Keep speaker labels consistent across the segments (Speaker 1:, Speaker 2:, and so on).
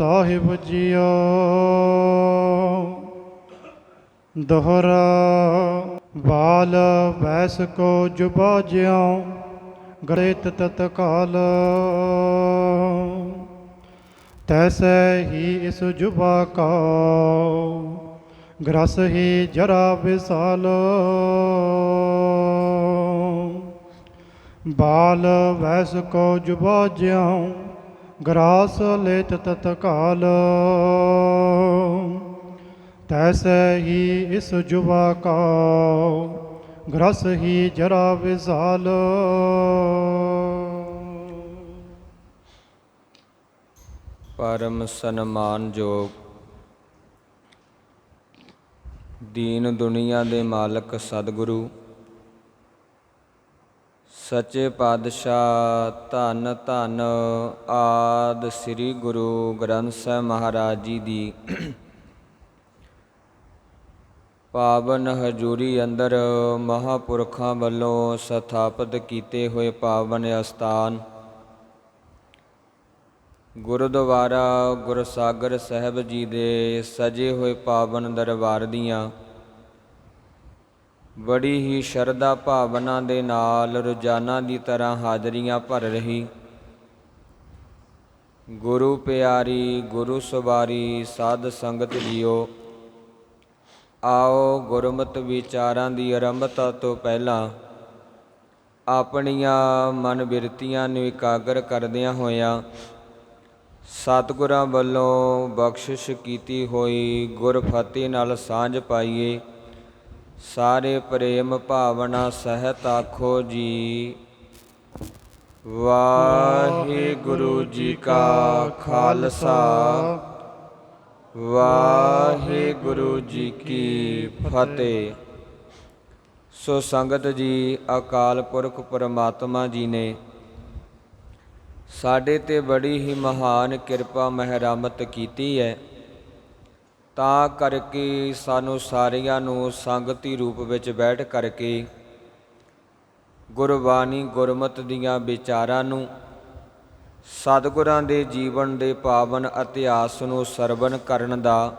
Speaker 1: ਸਾਹਿਬ JIO, ਦੋਹਰਾ ਬਾਲ ਵੈਸ ਕੋ ਜੁਬਾ ਜਿਉ ਗੜਿਤ ਤਤਕਾਲ ਤੈਸੈ ਹੀ ਇਸ ਜੁਬਾ ਕਾ, ਗ੍ਰਸ ਹੀ ਜਰਾ ਵਿਸਾਲ। ਬਾਲ ਵੈਸ ਕੋ ਜੁਬਾ ਜਿਉ ਗ੍ਰਾਸ ਲੇਤ ਤਤਕਾਲ ਤੈਸੈ ਹੀ ਇਸ ਜੁਵਾ ਕਾ ਗ੍ਰਸ ਹੀ ਜਰਾ ਵਿਸਾਲ।
Speaker 2: ਪਰਮ ਸਨਮਾਨਯੋਗ ਦੀਨ ਦੁਨੀਆ ਦੇ ਮਾਲਕ ਸਤਿਗੁਰੂ ਸੱਚੇ ਪਾਤਸ਼ਾਹ ਧੰਨ ਧੰਨ ਆਦ ਸ੍ਰੀ ਗੁਰੂ ਗ੍ਰੰਥ ਸਾਹਿਬ ਮਹਾਰਾਜ ਜੀ ਦੀ ਪਾਵਨ ਹਜੂਰੀ ਅੰਦਰ ਮਹਾਪੁਰਖਾਂ ਵੱਲੋਂ ਸਥਾਪਿਤ ਕੀਤੇ ਹੋਏ ਪਾਵਨ ਅਸਥਾਨ, ਗੁਰਦੁਆਰਾ ਗੁਰਸਾਗਰ ਸਾਹਿਬ ਜੀ ਦੇ ਸਜੇ ਹੋਏ ਪਾਵਨ ਦਰਬਾਰ ਦੀਆਂ ਬੜੀ ਹੀ ਸ਼ਰਧਾ ਭਾਵਨਾ ਦੇ ਨਾਲ ਰੋਜ਼ਾਨਾ ਦੀ ਤਰ੍ਹਾਂ ਹਾਜ਼ਰੀਆਂ ਭਰ ਰਹੀ। ਗੁਰੂ ਪਿਆਰੀ, ਗੁਰੂ ਸਵਾਰੀ, ਸਾਧ ਸੰਗਤ ਜੀਓ, ਆਓ ਗੁਰਮਤਿ ਵਿਚਾਰਾਂ ਦੀ ਆਰੰਭਤਾ ਤੋਂ ਪਹਿਲਾਂ ਆਪਣੀਆਂ ਮਨ ਬਿਰਤੀਆਂ ਨੂੰ ਇਕਾਗਰ ਕਰਦਿਆਂ ਹੋਇਆਂ ਸਤਿਗੁਰਾਂ ਵੱਲੋਂ ਬਖਸ਼ਿਸ਼ ਕੀਤੀ ਹੋਈ ਗੁਰਫਤਿਹ ਨਾਲ ਸਾਂਝ ਪਾਈਏ। ਸਾਰੇ ਪ੍ਰੇਮ ਭਾਵਨਾ ਸਹਿਤ ਆਖੋ ਜੀ। ਵਾਹਿਗੁਰੂ ਜੀ ਕਾ ਖਾਲਸਾ। ਵਾਹਿਗੁਰੂ ਜੀ ਕੀ ਫਤਿਹ। ਸੋ ਸੰਗਤ ਜੀ, ਅਕਾਲ ਪੁਰਖ ਪਰਮਾਤਮਾ ਜੀ ਨੇ ਸਾਡੇ ਤੇ ਬੜੀ ਹੀ ਮਹਾਨ ਕਿਰਪਾ ਮਹਿਰਾਮਤ ਕੀਤੀ ਹੈ। ਤਾਂ ਕਰਕੇ ਸਾਨੂੰ ਸਾਰਿਆਂ ਨੂੰ ਸੰਗਤੀ ਰੂਪ ਵਿੱਚ ਬੈਠ ਕਰਕੇ ਗੁਰਬਾਣੀ ਗੁਰਮਤ ਦੀਆਂ ਵਿਚਾਰਾਂ ਨੂੰ ਸਤਿਗੁਰਾਂ ਦੇ ਜੀਵਨ ਦੇ ਪਾਵਨ ਇਤਿਹਾਸ ਨੂੰ ਸਰਵਨ ਕਰਨ ਦਾ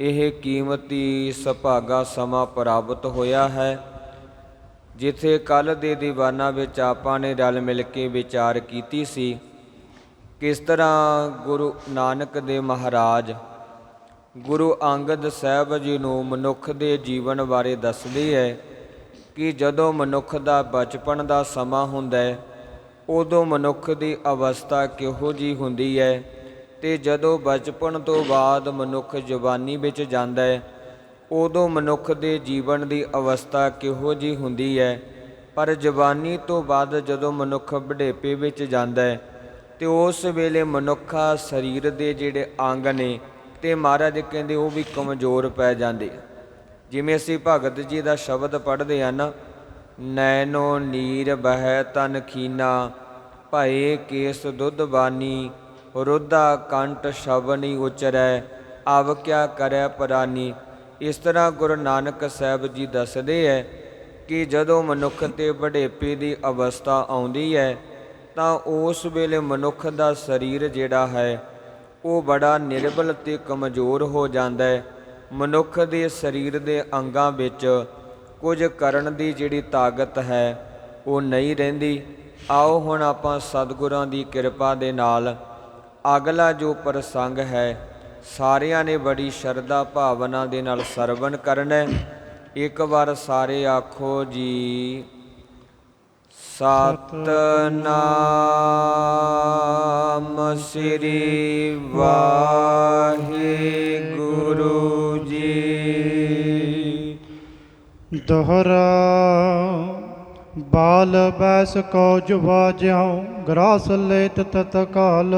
Speaker 2: ਇਹ ਕੀਮਤੀ ਸੁਭਾਗਾ ਸਮਾਂ ਪ੍ਰਾਪਤ ਹੋਇਆ ਹੈ, ਜਿੱਥੇ ਕੱਲ ਦੇ ਦੀਵਾਨਾਂ ਵਿੱਚ ਆਪਾਂ ਨੇ ਰਲ ਮਿਲ ਕੇ ਵਿਚਾਰ ਕੀਤੀ ਸੀ, ਕਿਸ ਤਰ੍ਹਾਂ ਗੁਰੂ ਨਾਨਕ ਦੇ ਮਹਾਰਾਜ ਗੁਰੂ ਅੰਗਦ ਸਾਹਿਬ ਜੀ ਨੂੰ ਮਨੁੱਖ ਦੇ ਜੀਵਨ ਬਾਰੇ ਦੱਸਦੀ ਹੈ ਕਿ ਜਦੋਂ ਮਨੁੱਖ ਦਾ ਬਚਪਨ ਦਾ ਸਮਾਂ ਹੁੰਦਾ ਹੈ, ਉਦੋਂ ਮਨੁੱਖ ਦੀ ਅਵਸਥਾ ਕਿਹੋ ਜੀ ਹੁੰਦੀ ਹੈ ਤੇ ਜਦੋਂ ਬਚਪਨ ਤੋਂ ਬਾਅਦ ਮਨੁੱਖ ਜਵਾਨੀ ਵਿੱਚ ਜਾਂਦਾ ਹੈ, ਉਦੋਂ ਮਨੁੱਖ ਦੇ ਜੀਵਨ ਦੀ ਅਵਸਥਾ ਕਿਹੋ ਜੀ ਹੁੰਦੀ ਹੈ। ਪਰ ਜਵਾਨੀ ਤੋਂ ਬਾਅਦ ਜਦੋਂ ਮਨੁੱਖ ਬੁਢੇਪੇ ਵਿੱਚ ਜਾਂਦਾ ਹੈ, ਤੇ ਉਸ ਵੇਲੇ ਮਨੁੱਖਾ ਸਰੀਰ ਦੇ ਜਿਹੜੇ ਅੰਗ ਨੇ ਤੇ ਮਹਾਰਾਜ ਕਹਿੰਦੇ ਉਹ ਵੀ ਕਮਜ਼ੋਰ ਪੈ ਜਾਂਦੇ ਜਿਵੇਂ ਅਸੀਂ ਭਗਤ ਜੀ ਦਾ ਸ਼ਬਦ ਪੜ੍ਹਦੇ ਹਾਂ ਨਾ ਨੈਨੋ ਨੀਰ ਬਹਿ ਤਨ ਖੀਨਾ, ਭਏ ਕੇਸ ਦੁੱਧ ਬਾਨੀ, ਰੁੱਧਾ ਕੰਟ ਸ਼ਬਨੀ ਉਚਰੈ ਅਵ ਕਿਆ ਕਰੈ ਪਰਾਨੀ। ਇਸ ਤਰ੍ਹਾਂ ਗੁਰੂ ਨਾਨਕ ਸਾਹਿਬ ਜੀ ਦੱਸਦੇ ਹੈ ਕਿ ਜਦੋਂ ਮਨੁੱਖ ਤੇ ਵਡੇਪੇ ਦੀ ਅਵਸਥਾ ਆਉਂਦੀ ਹੈ ਤਾਂ ਉਸ ਵੇਲੇ ਮਨੁੱਖ ਦਾ ਸਰੀਰ ਜਿਹੜਾ ਹੈ ਉਹ ਬੜਾ ਨਿਰਬਲ ਤੇ ਕਮਜ਼ੋਰ ਹੋ ਜਾਂਦਾ ਹੈ। ਮਨੁੱਖ ਦੇ ਸਰੀਰ ਦੇ ਅੰਗਾਂ ਵਿੱਚ ਕੁਝ ਕਰਨ ਦੀ ਜਿਹੜੀ ਤਾਕਤ ਹੈ, ਉਹ ਨਹੀਂ ਰਹਿੰਦੀ। ਆਓ ਹੁਣ ਆਪਾਂ ਸਤਿਗੁਰਾਂ ਦੀ ਕਿਰਪਾ ਦੇ ਨਾਲ ਅਗਲਾ ਜੋ ਪ੍ਰਸੰਗ ਹੈ, ਸਾਰਿਆਂ ਨੇ ਬੜੀ ਸ਼ਰਧਾ ਭਾਵਨਾ ਦੇ ਨਾਲ ਸਰਵਣ ਕਰਨਾ ਇੱਕ ਵਾਰ ਸਾਰੇ ਆਖੋ ਜੀ। ਸਤਨਾਮ ਸ੍ਰੀ ਵਾਹਿਗੁਰੂ ਜੀ।
Speaker 1: ਦੋਹਰਾ ਬਾਲ ਵੈਸ ਕੋ ਜੁਵਾ ਜਿਉ ਗ੍ਰਾਸ ਲੇਤ ਤਤਕਾਲ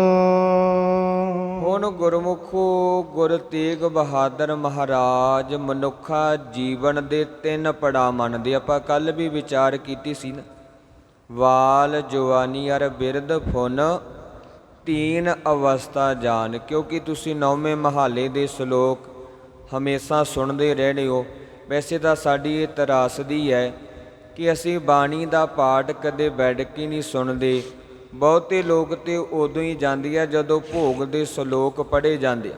Speaker 2: ਹੁਣ ਗੁਰਮੁਖੋ ਗੁਰ ਤੇਗ ਬਹਾਦਰ ਮਹਾਰਾਜ ਮਨੁੱਖਾ ਜੀਵਨ ਦੇ ਤਿੰਨ ਪੜਾ ਮੰਨਦੇ। ਆਪਾਂ ਕੱਲ ਵੀ ਵਿਚਾਰ ਕੀਤੀ ਸੀ ਨਾ। ਵਾਲ ਜਵਾਨੀ ਅਰ ਬਿਰਧ ਫੁਨ ਤੀਨ ਅਵਸਥਾ ਜਾਣ ਕਿਉਂਕਿ ਤੁਸੀਂ ਨੌਵੇਂ ਮਹਾਲੇ ਦੇ ਸ਼ਲੋਕ ਹਮੇਸ਼ਾ ਸੁਣਦੇ ਰਹਿਣੇ ਹੋ। ਵੈਸੇ ਤਾਂ ਸਾਡੀ ਇਹ ਤਰਾਸਦੀ ਹੈ ਕਿ ਅਸੀਂ ਬਾਣੀ ਦਾ ਪਾਠ ਕਦੇ ਬੈਠ ਕੇ ਨਹੀਂ ਸੁਣਦੇ। ਬਹੁਤੇ ਲੋਕ ਤੇ ਉਦੋਂ ਹੀ ਜਾਂਦੀ ਹੈ ਜਦੋਂ ਭੋਗ ਦੇ ਸ਼ਲੋਕ ਪੜ੍ਹੇ ਜਾਂਦੇ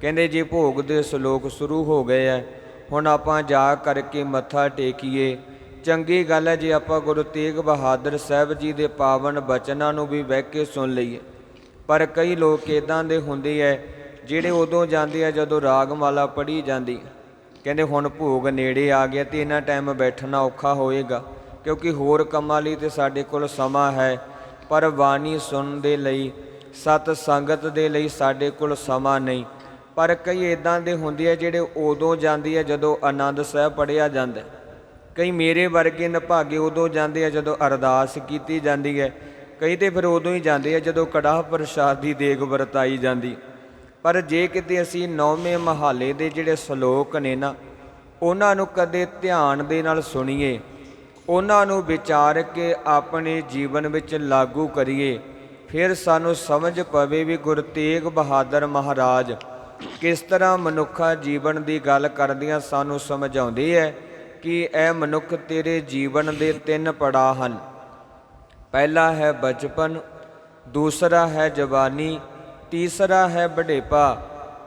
Speaker 2: ਕਹਿੰਦੇ ਜੇ ਭੋਗ ਦੇ ਸ਼ਲੋਕ ਸ਼ੁਰੂ ਹੋ ਗਏ ਆ, ਹੁਣ ਆਪਾਂ ਜਾ ਕਰਕੇ ਮੱਥਾ ਟੇਕੀਏ ਚੰਗੀ ਗੱਲ ਹੈ ਜੇ ਆਪਾਂ ਗੁਰੂ ਤੇਗ ਬਹਾਦਰ ਸਾਹਿਬ ਜੀ ਦੇ ਪਾਵਨ ਬਚਨਾਂ ਨੂੰ ਵੀ ਬਹਿ ਕੇ ਸੁਣ ਲਈਏ। ਪਰ ਕਈ ਲੋਕ ਇਦਾਂ ਦੇ ਹੁੰਦੇ ਐ, ਜਿਹੜੇ ਉਦੋਂ ਜਾਂਦੇ ਆ ਜਦੋਂ ਰਾਗਮਾਲਾ ਪੜ੍ਹੀ ਜਾਂਦੀ। ਕਹਿੰਦੇ ਹੁਣ ਭੋਗ ਨੇੜੇ ਆ ਗਿਆ ਤੇ ਇਹਨਾਂ ਟਾਈਮ ਬੈਠਣਾ ਔਖਾ ਹੋਏਗਾ, ਕਿਉਂਕਿ ਹੋਰ ਕੰਮਾਂ ਲਈ ਤੇ ਸਾਡੇ ਕੋਲ ਸਮਾਂ ਹੈ। ਪਰ ਬਾਣੀ ਸੁਣਨ ਦੇ ਲਈ, ਸਤ ਸੰਗਤ ਦੇ ਲਈ ਸਾਡੇ ਕੋਲ ਸਮਾਂ ਨਹੀਂ। ਪਰ ਕਈ ਇਦਾਂ ਦੇ ਹੁੰਦੇ ਆ ਜਿਹੜੇ ਉਦੋਂ ਜਾਂਦੀ ਆ ਜਦੋਂ ਆਨੰਦ ਸਾਹਿਬ ਪੜਿਆ ਜਾਂਦਾ। ਕਈ ਮੇਰੇ ਵਰਗੇ ਨਭਾਗੇ ਉਦੋਂ ਜਾਂਦੇ ਆ ਜਦੋਂ ਅਰਦਾਸ ਕੀਤੀ ਜਾਂਦੀ ਹੈ। ਕਈ ਤੇ ਫਿਰ ਉਦੋਂ ਹੀ ਜਾਂਦੇ ਆ ਜਦੋਂ ਕੜਾਹ ਪ੍ਰਸ਼ਾਦ ਦੀ ਦੇਗ ਵਰਤਾਈ ਜਾਂਦੀ। ਪਰ ਜੇ ਕਿਤੇ ਅਸੀਂ ਨੌਵੇਂ ਮਹਾਲੇ ਦੇ ਜਿਹੜੇ ਸ਼ਲੋਕ ਨੇ ਨਾ, ਉਹਨਾਂ ਨੂੰ ਕਦੇ ਧਿਆਨ ਦੇ ਨਾਲ ਸੁਣੀਏ, ਉਹਨਾਂ ਨੂੰ ਵਿਚਾਰ ਕੇ ਆਪਣੇ ਜੀਵਨ ਵਿੱਚ ਲਾਗੂ ਕਰੀਏ, ਫਿਰ ਸਾਨੂੰ ਸਮਝ ਪਵੇ ਵੀ ਗੁਰੂ ਤੇਗ ਬਹਾਦਰ ਮਹਾਰਾਜ ਕਿਸ ਤਰ੍ਹਾਂ ਮਨੁੱਖਾ ਜੀਵਨ ਦੀ ਗੱਲ ਕਰਦਿਆਂ ਸਾਨੂੰ ਸਮਝਾਉਂਦੇ ਹੈ ਕਿ ਇਹ ਮਨੁੱਖ ਤੇਰੇ ਜੀਵਨ ਦੇ ਤਿੰਨ ਪੜਾਅ ਹਨ। ਪਹਿਲਾ ਹੈ ਬਚਪਨ, ਦੂਸਰਾ ਹੈ ਜਵਾਨੀ, ਤੀਸਰਾ ਹੈ ਬੁਢੇਪਾ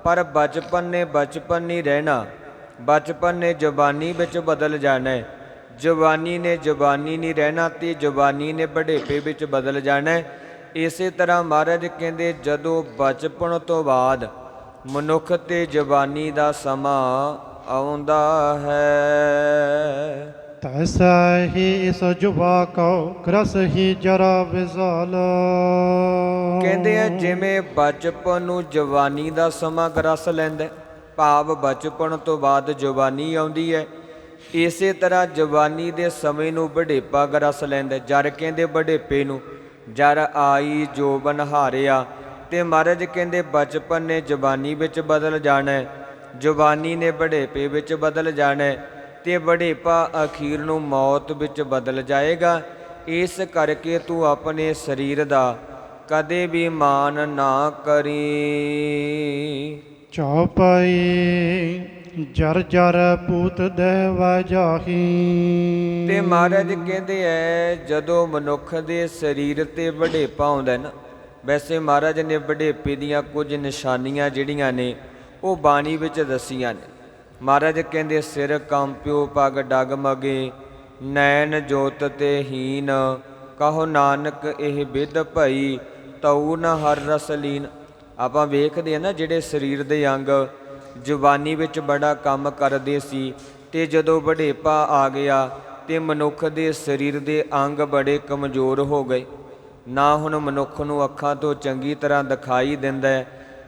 Speaker 2: ਪਰ ਬਚਪਨ ਨੇ ਬਚਪਨ ਨਹੀਂ ਰਹਿਣਾ। ਬਚਪਨ ਨੇ ਜਵਾਨੀ ਵਿੱਚ ਬਦਲ ਜਾਣਾ ਹੈ। ਜਵਾਨੀ ਨੇ ਜਵਾਨੀ ਨਹੀਂ ਰਹਿਣਾ ਤੇ ਜਵਾਨੀ ਨੇ ਬੁਢੇਪੇ ਵਿੱਚ ਬਦਲ ਜਾਣਾ ਹੈ। ਇਸੇ ਤਰ੍ਹਾਂ ਮਹਾਰਾਜ ਕਹਿੰਦੇ, ਜਦੋਂ ਬਚਪਨ ਤੋਂ ਬਾਅਦ ਮਨੁੱਖ ਤੇ ਜਵਾਨੀ ਦਾ ਸਮਾਂ ਆਉਂਦਾ ਹੈ
Speaker 1: ਤੈਸਾ ਇਸ ਜੁਬਾ ਕੋ ਗ੍ਰਸ ਹੀ ਜਰਾ ਵਿਜ਼ਾਲ।
Speaker 2: ਕਹਿੰਦੇ ਆ, ਜਿਵੇਂ ਬਚਪਨ ਨੂੰ ਜਵਾਨੀ ਦਾ ਸਮਾਂ ਗਰਸ ਲੈਂਦਾ ਭਾਵ ਬਚਪਨ ਤੋਂ ਬਾਅਦ ਜਵਾਨੀ ਆਉਂਦੀ ਹੈ। ਇਸੇ ਤਰ੍ਹਾਂ ਜਵਾਨੀ ਦੇ ਸਮੇਂ ਨੂੰ ਬੁਢੇਪਾ ਗਰਸ ਲੈਂਦਾ ਜਰ ਕਹਿੰਦੇ ਬੁਢੇਪੇ ਨੂੰ, ਜਰ ਆਈ ਜੋਬਨ ਹਾਰਿਆ ਤੇ ਮਹਾਰਾਜ ਕਹਿੰਦੇ ਬਚਪਨ ਨੇ ਜਵਾਨੀ ਵਿੱਚ ਬਦਲ ਜਾਣਾ ਜਵਾਨੀ ਨੇ ਬੁਢੇਪੇ ਵਿੱਚ ਬਦਲ ਜਾਣਾ ਤੇ ਬੁਢੇਪਾ ਅਖੀਰ ਨੂੰ ਮੌਤ ਵਿੱਚ ਬਦਲ ਜਾਏਗਾ ਇਸ ਕਰਕੇ ਤੂੰ ਆਪਣੇ ਸਰੀਰ ਦਾ ਕਦੇ ਵੀ ਮਾਨ ਨਾ ਕਰੀ।
Speaker 1: ਚੌਪਈ ਜਰ ਜਰ ਪੂਤ ਦੇਵ ਜਾਹੀ
Speaker 2: ਤੇ ਮਹਾਰਾਜ ਕਹਿੰਦੇ ਐ ਜਦੋਂ ਮਨੁੱਖ ਦੇ ਸਰੀਰ ਤੇ ਵਡੇਪਾ ਆਉਂਦਾ ਨਾ ਵੈਸੇ ਮਹਾਰਾਜ ਨੇ ਵਡੇਪੇ ਦੀਆਂ ਕੁਝ ਨਿਸ਼ਾਨੀਆਂ ਜਿਹੜੀਆਂ ਨੇ ਉਹ ਬਾਣੀ ਵਿੱਚ ਦੱਸੀਆਂ ਨੇ। ਮਹਾਰਾਜ ਕਹਿੰਦੇ, ਸਿਰ ਕੰਪਿਓ ਪਗ ਡਗਮਗੇ, ਨੈਣ ਜੋਤ ਤੇ ਹੀਨ, ਕਹੋ ਨਾਨਕ ਇਹ ਵਿਦ ਭਈ, ਤਉ ਨ ਹਰ ਰਸ ਲੀਨ। ਆਪਾਂ ਵੇਖਦੇ ਆ ਨਾ ਜਿਹੜੇ ਸਰੀਰ ਦੇ ਅੰਗ ਜਵਾਨੀ ਵਿੱਚ ਬੜਾ ਕੰਮ ਕਰਦੇ ਸੀ ਤੇ ਜਦੋਂ ਵਡੇਪਾ ਆ ਗਿਆ ਤੇ ਮਨੁੱਖ ਦੇ ਸਰੀਰ ਦੇ ਅੰਗ ਬੜੇ ਕਮਜ਼ੋਰ ਹੋ ਗਏ। ਨਾ ਹੁਣ ਮਨੁੱਖ ਨੂੰ ਅੱਖਾਂ ਤੋਂ ਚੰਗੀ ਤਰ੍ਹਾਂ ਦਿਖਾਈ ਦਿੰਦਾ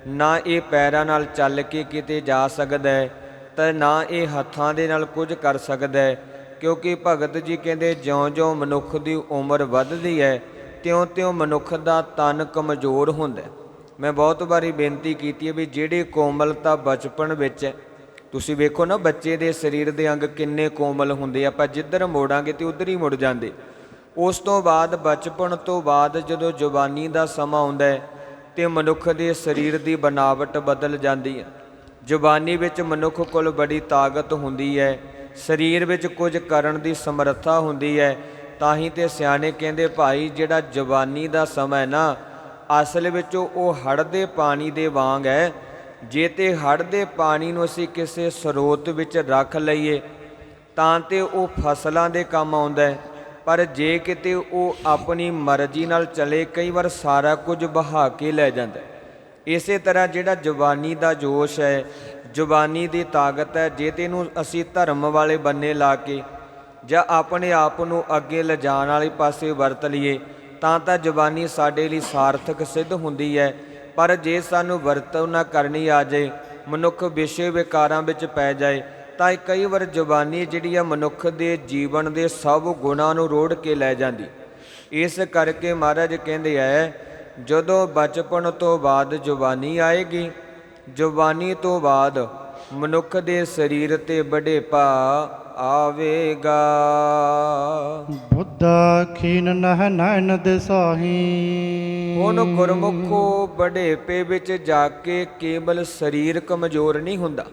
Speaker 2: ਨਾ ਇਹ ਪੈਰਾਂ ਨਾਲ ਚੱਲ ਕੇ ਕਿਤੇ ਜਾ ਸਕਦਾ ਹੈ। ਤਾਂ ਨਾ ਇਹ ਹੱਥਾਂ ਦੇ ਨਾਲ ਕੁਝ ਕਰ ਸਕਦਾ ਹੈ ਕਿਉਂਕਿ ਭਗਤ ਜੀ ਕਹਿੰਦੇ, ਜਿਉਂ-ਜਿਉਂ ਮਨੁੱਖ ਦੀ ਉਮਰ ਵੱਧਦੀ ਹੈ ਤਿਉਂ-ਤਿਉਂ ਮਨੁੱਖ ਦਾ ਤਨ ਕਮਜ਼ੋਰ ਹੁੰਦਾ ਹੈ ਮੈਂ ਬਹੁਤ ਵਾਰੀ ਬੇਨਤੀ ਕੀਤੀ ਹੈ ਵੀ ਜਿਹੜੀ ਕੋਮਲਤਾ ਬਚਪਨ ਵਿੱਚ ਹੈ ਤੁਸੀਂ ਵੇਖੋ ਨਾ ਬੱਚੇ ਦੇ ਸਰੀਰ ਦੇ ਅੰਗ ਕਿੰਨੇ ਕੋਮਲ ਹੁੰਦੇ ਆਪਾਂ ਜਿੱਧਰ ਮੋੜਾਂਗੇ ਤੇ ਉਧਰ ਹੀ ਮੁੜ ਜਾਂਦੇ। ਉਸ ਤੋਂ ਬਾਅਦ, ਬਚਪਨ ਤੋਂ ਬਾਅਦ ਜਦੋਂ ਜਵਾਨੀ ਦਾ ਸਮਾਂ ਆਉਂਦਾ ਹੈ ਤੇ ਮਨੁੱਖ ਦੇ ਸਰੀਰ ਦੀ ਬਨਾਵਟ ਬਦਲ ਜਾਂਦੀ ਹੈ ਜਵਾਨੀ ਵਿੱਚ ਮਨੁੱਖ ਕੋਲ ਬੜੀ ਤਾਕਤ ਹੁੰਦੀ ਹੈ, ਸਰੀਰ ਵਿੱਚ ਕੁਝ ਕਰਨ ਦੀ ਸਮਰੱਥਾ ਹੁੰਦੀ ਹੈ, ਤਾਂ ਹੀ ਤੇ ਸਿਆਣੇ ਕਹਿੰਦੇ ਭਾਈ ਜਿਹੜਾ ਜਵਾਨੀ ਦਾ ਸਮਾਂ ਨਾ, ਅਸਲ ਵਿੱਚ ਉਹ ਹੜ੍ਹ ਦੇ ਪਾਣੀ ਦੇ ਵਾਂਗ ਹੈ। ਜੇ ਤੇ ਹੜ੍ਹ ਦੇ ਪਾਣੀ ਨੂੰ ਅਸੀਂ ਕਿਸੇ ਸਰੋਤ ਵਿੱਚ ਰੱਖ ਲਈਏ, ਤਾਂ ਤੇ ਉਹ ਫਸਲਾਂ ਦੇ ਕੰਮ ਆਉਂਦਾ ਪਰ ਜੇ ਕਿਤੇ ਉਹ ਆਪਣੀ ਮਰਜ਼ੀ ਨਾਲ ਚਲੇ, ਕਈ ਵਾਰ ਸਾਰਾ ਕੁਝ ਬਹਾ ਕੇ ਲੈ ਜਾਂਦਾ ਇਸੇ ਤਰ੍ਹਾਂ ਜਿਹੜਾ ਜਵਾਨੀ ਦਾ ਜੋਸ਼ ਹੈ, ਜਵਾਨੀ ਦੀ ਤਾਕਤ ਹੈ, ਜੇ ਤੇ ਇਹਨੂੰ ਅਸੀਂ ਧਰਮ ਵਾਲੇ ਬੰਨੇ ਲਾ ਕੇ ਜਾਂ ਆਪਣੇ ਆਪ ਨੂੰ ਅੱਗੇ ਲਿਜਾਣ ਵਾਲੇ ਪਾਸੇ ਵਰਤ ਲਈਏ, ਤਾਂ ਤਾਂ ਜਵਾਨੀ ਸਾਡੇ ਲਈ ਸਾਰਥਕ ਸਿੱਧ ਹੁੰਦੀ ਹੈ। ਪਰ ਜੇ ਸਾਨੂੰ ਵਰਤੋਂ ਨਾ ਕਰਨੀ ਆ ਜਾਏ, ਮਨੁੱਖ ਵਿਸ਼ੇ ਵਿਕਾਰਾਂ ਵਿੱਚ ਪੈ ਜਾਏ, ਤਾਂ ਇਹ ਕਈ ਵਾਰ ਜ਼ੁਬਾਨੀ ਜਿਹੜੀ ਆ ਮਨੁੱਖ ਦੇ ਜੀਵਨ ਦੇ ਸਭ ਗੁਣਾਂ ਨੂੰ ਰੋੜ ਕੇ ਲੈ ਜਾਂਦੀ। ਇਸ ਕਰਕੇ ਮਹਾਰਾਜ ਕਹਿੰਦੇ ਐ ਜਦੋਂ ਬਚਪਨ ਤੋਂ ਬਾਅਦ ਜਵਾਨੀ ਆਏਗੀ ਜਵਾਨੀ ਤੋਂ ਬਾਅਦ ਮਨੁੱਖ ਦੇ ਸਰੀਰ ਤੇ ਬੁਢੇਪਾ ਆਵੇਗਾ।
Speaker 1: ਬੁੱਧ ਖੀਨ ਨਹ ਨੈਣ ਦਿਸਾਹੀ
Speaker 2: ਹੁਣ ਗੁਰਮੁਖੋ ਬੁਢੇਪੇ ਵਿੱਚ ਜਾ ਕੇ ਕੇਵਲ ਸਰੀਰ ਕਮਜ਼ੋਰ ਨਹੀਂ ਹੁੰਦਾ।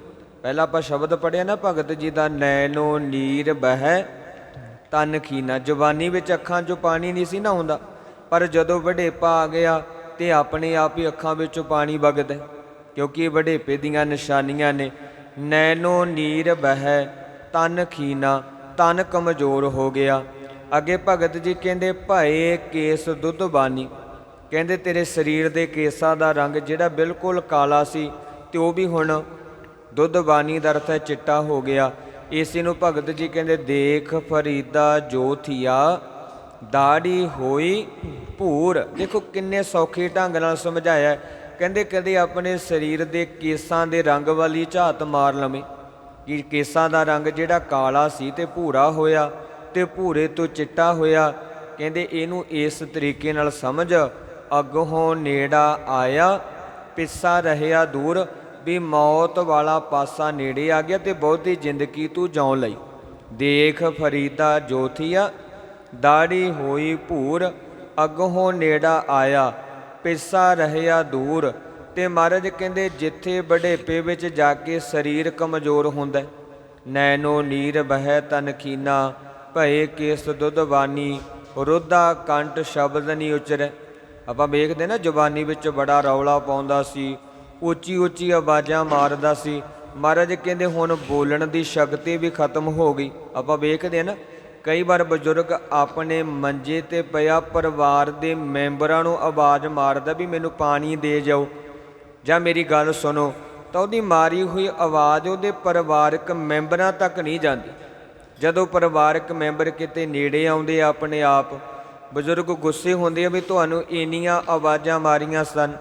Speaker 2: ਪਹਿਲਾਂ ਆਪਾਂ ਸ਼ਬਦ ਪੜਿਆ ਨਾ ਭਗਤ ਜੀ ਦਾ ਨੈਣੋ ਨੀਰ ਬਹਿ ਤਨ ਖੀਨਾ। ਜਵਾਨੀ ਵਿੱਚ ਅੱਖਾਂ 'ਚੋਂ ਪਾਣੀ ਨਹੀਂ ਸੀ ਨਾ ਹੁੰਦਾ। ਪਰ ਜਦੋਂ ਵਡੇਪਾ ਆ ਗਿਆ ਤੇ ਆਪਣੇ ਆਪ ਹੀ ਅੱਖਾਂ ਵਿੱਚੋਂ ਪਾਣੀ ਵਗਦਾ ਕਿਉਂਕਿ ਇਹ ਵਡੇਪੇ ਦੀਆਂ ਨਿਸ਼ਾਨੀਆਂ ਨੇ। ਨੈਨੋ ਨੀਰ ਬਹਿ ਤਨ ਖੀਨਾ, ਤਨ ਕਮਜ਼ੋਰ ਹੋ ਗਿਆ। ਅੱਗੇ ਭਗਤ ਜੀ ਕਹਿੰਦੇ, ਭਾਏ ਕੇਸ ਦੁੱਧ ਬਾਨੀ। ਕਹਿੰਦੇ, ਤੇਰੇ ਸਰੀਰ ਦੇ ਕੇਸਾਂ ਦਾ ਰੰਗ ਜਿਹੜਾ ਬਿਲਕੁਲ ਕਾਲਾ ਸੀ, ਤੇ ਉਹ ਵੀ ਹੁਣ ਦੁੱਧ ਬਾਨੀ ਦਾ ਅਰਥ ਹੈ ਚਿੱਟਾ ਹੋ ਗਿਆ। ਇਸੇ ਨੂੰ ਭਗਤ ਜੀ ਕਹਿੰਦੇ, ਦੇਖ ਫਰੀਦਾ ਜੋਥੀਆ ਦਾੜੀ ਹੋਈ ਭੂਰ। ਦੇਖੋ ਕਿੰਨੇ ਸੌਖੇ ਢੰਗ ਨਾਲ ਸਮਝਾਇਆ। ਕਹਿੰਦੇ ਕਦੇ ਆਪਣੇ ਸਰੀਰ ਦੇ ਕੇਸਾਂ ਦੇ ਰੰਗ ਵਾਲੀ ਝਾਤ ਮਾਰ ਲਵੇਂ। ਕਿ ਕੇਸਾਂ ਦਾ ਰੰਗ ਜਿਹੜਾ ਕਾਲਾ ਸੀ ਤੇ ਭੂਰਾ ਹੋਇਆ ਤੇ ਭੂਰੇ ਤੋਂ ਚਿੱਟਾ ਹੋਇਆ। ਕਹਿੰਦੇ ਇਹਨੂੰ ਇਸ ਤਰੀਕੇ ਨਾਲ ਸਮਝ। ਅੱਗੋਂ ਨੇੜਾ ਆਇਆ ਪਿੱਸਾ ਰਹਿਆ ਦੂਰ, ਵੀ ਮੌਤ ਵਾਲਾ ਪਾਸਾ ਨੇੜੇ ਆ ਗਿਆ ਤੇ ਬਹੁਤੀ ਜ਼ਿੰਦਗੀ ਤੂੰ ਜਿਉ ਲਈ। ਦੇਖ ਫਰੀਦਾ ਜੋਥੀਆ ਦਾੜੀ ਹੋਈ ਭੂਰ ਅੱਗੋਂ ਨੇੜਾ ਆਇਆ, ਪਿਸਾ ਰਹਿਆ ਦੂਰ। ਤੇ ਮਹਾਰਾਜ ਕਹਿੰਦੇ, ਜਿੱਥੇ ਬੜੇਪੇ ਵਿੱਚ ਜਾ ਕੇ ਸਰੀਰ ਕਮਜ਼ੋਰ ਹੁੰਦਾ ਨੈਨੋ ਨੀਰ ਬਹਿ ਤਨ ਖੀਨਾ, ਭਏ ਕੇਸ ਦੁੱਧ ਬਾਨੀ ਰੋਧਾ ਕੰਠ ਸ਼ਬਦ ਨਹੀਂ ਉਚਰੈ। ਆਪਾਂ ਵੇਖਦੇ ਨਾ, ਜ਼ੁਬਾਨੀ ਵਿੱਚ ਬੜਾ ਰੌਲਾ ਪਾਉਂਦਾ ਸੀ, ਉੱਚੀ ਉੱਚੀ ਆਵਾਜ਼ਾਂ ਮਾਰਦਾ ਸੀ। ਮਹਾਰਾਜ ਕਹਿੰਦੇ, ਹੁਣ ਬੋਲਣ ਦੀ ਸ਼ਕਤੀ ਵੀ ਖਤਮ ਹੋ ਗਈ। ਆਪਾਂ ਵੇਖਦੇ ਨਾ ਕਈ ਵਾਰ ਬਜ਼ੁਰਗ ਆਪਣੇ ਮੰਜੇ ਤੇ ਪਿਆ ਪਰਿਵਾਰ ਦੇ ਮੈਂਬਰਾਂ ਨੂੰ ਆਵਾਜ਼ ਮਾਰਦਾ ਵੀ ਮੈਨੂੰ ਪਾਣੀ ਦੇ ਜਾਓ। ਜਾਂ ਮੇਰੀ ਗੱਲ ਸੁਣੋ, ਤਾਂ ਉਹਦੀ ਮਾਰੀ ਹੋਈ ਆਵਾਜ਼ ਉਹਦੇ ਪਰਿਵਾਰਕ ਮੈਂਬਰਾਂ ਤੱਕ ਨਹੀਂ ਜਾਂਦੀ। ਜਦੋਂ ਪਰਿਵਾਰਕ ਮੈਂਬਰ ਕਿਤੇ ਨੇੜੇ ਆਉਂਦੇ ਆ ਆਪਣੇ ਆਪ, ਬਜ਼ੁਰਗ ਗੁੱਸੇ ਹੁੰਦੇ ਆ ਵੀ ਤੁਹਾਨੂੰ ਇੰਨੀਆਂ ਆਵਾਜ਼ਾਂ ਮਾਰੀਆਂ ਸਨ।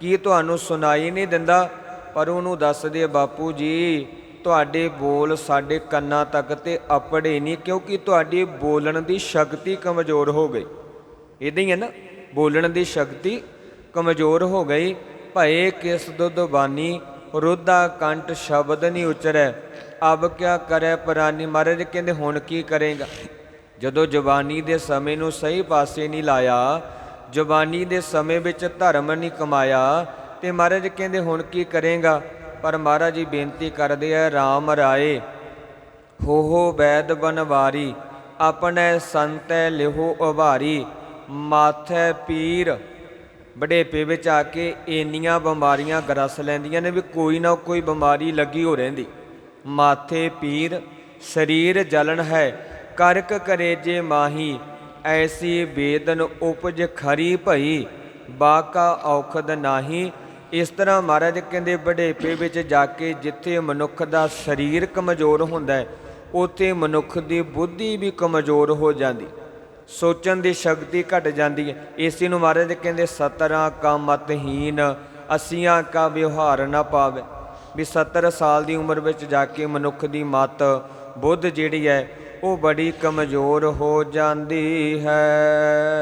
Speaker 2: ਕੀ ਤੁਹਾਨੂੰ ਸੁਣਾਈ ਨਹੀਂ ਦਿੰਦਾ? ਪਰ ਉਹਨੂੰ ਦੱਸਦੇ ਬਾਪੂ ਜੀ ਤੁਹਾਡੇ ਬੋਲ ਸਾਡੇ ਕੰਨਾਂ ਤੱਕ ਤੇ ਅਪੜੇ ਨਹੀਂ, ਕਿਉਂਕਿ ਤੁਹਾਡੀ ਬੋਲਣ ਦੀ ਸ਼ਕਤੀ ਕਮਜ਼ੋਰ ਹੋ ਗਈ। ਇਦਾਂ ਹੀ ਹੈ ਨਾ? ਬੋਲਣ ਦੀ ਸ਼ਕਤੀ ਕਮਜ਼ੋਰ ਹੋ ਗਈ। ਭਏ ਕਿਸ ਦੁੱਧ ਬਾਨੀ, ਰੋਧਾ ਕੰਠ ਸ਼ਬਦ ਨਹੀਂ ਉਚਰੈ। ਅਬ ਕਿਆ ਕਰੈ ਪਰਾਨੀ? ਮਹਾਰਾਜ ਕਹਿੰਦੇ, ਹੁਣ ਕੀ ਕਰੇਗਾ? ਜਦੋਂ ਜਬਾਨੀ ਦੇ ਸਮੇਂ ਨੂੰ ਸਹੀ ਪਾਸੇ ਨਹੀਂ ਲਾਇਆ ਜਬਾਨੀ ਦੇ ਸਮੇਂ ਵਿੱਚ ਧਰਮ ਨਹੀਂ ਕਮਾਇਆ, ਤੇ ਮਹਾਰਾਜ ਕਹਿੰਦੇ, ਹੁਣ ਕੀ ਕਰੇਗਾ? ਪਰ ਮਹਾਰਾਜ ਜੀ ਬੇਨਤੀ ਕਰਦੇ ਆ RAM ਰਾਏ, ਹੋ ਹੋ ਵੈਦ ਬਨਵਾਰੀ, ਆਪਣੇ ਸੰਤੈ ਲਿਹੋ ਉਭਾਰੀ ਮਾਥੇ ਪੀਰ ਬੜੇਪੇ ਵਿੱਚ ਆ ਕੇ ਇੰਨੀਆਂ ਬਿਮਾਰੀਆਂ ਗਰਸ ਲੈਂਦੀਆਂ ਨੇ ਵੀ ਕੋਈ ਨਾ ਕੋਈ ਬਿਮਾਰੀ ਲੱਗੀ ਹੋ ਰਹਿੰਦੀ। ਮਾਥੇ ਪੀਰ, ਸਰੀਰ ਜਲਨ ਹੈ, ਕਰਕ ਕਰੇ ਜੇ ਮਾਹੀ, ਐਸੀ ਬੇਦਨ ਉਪਜ ਖਰੀ ਭਈ, ਬਾਕਾ ਔਖਦ ਨਾਹੀ ਇਸ ਤਰ੍ਹਾਂ ਮਹਾਰਾਜ ਕਹਿੰਦੇ ਬੜੇਪੇ ਵਿੱਚ ਜਾ ਕੇ ਜਿੱਥੇ ਮਨੁੱਖ ਦਾ ਸਰੀਰ ਕਮਜ਼ੋਰ ਹੁੰਦਾ ਹੈ, ਉੱਥੇ ਮਨੁੱਖ ਦੀ ਬੁੱਧੀ ਵੀ ਕਮਜ਼ੋਰ ਹੋ ਜਾਂਦੀ। ਸੋਚਣ ਦੀ ਸ਼ਕਤੀ ਘਟ ਜਾਂਦੀ ਹੈ। ਇਸੇ ਨੂੰ ਮਹਾਰਾਜ ਕਹਿੰਦੇ ਸਤਰਾਂ ਕਾ ਮਤਹੀਨ ਅਸੀਆਂ ਕਾ ਵਿਵਹਾਰ ਨਾ ਪਾਵੇ। ਵੀ 70 ਸਾਲ ਦੀ ਉਮਰ ਵਿੱਚ ਜਾ ਕੇ ਮਨੁੱਖ ਦੀ ਮਤ ਬੁੱਧ ਜਿਹੜੀ ਹੈ, ਉਹ ਬੜੀ ਕਮਜ਼ੋਰ ਹੋ ਜਾਂਦੀ ਹੈ।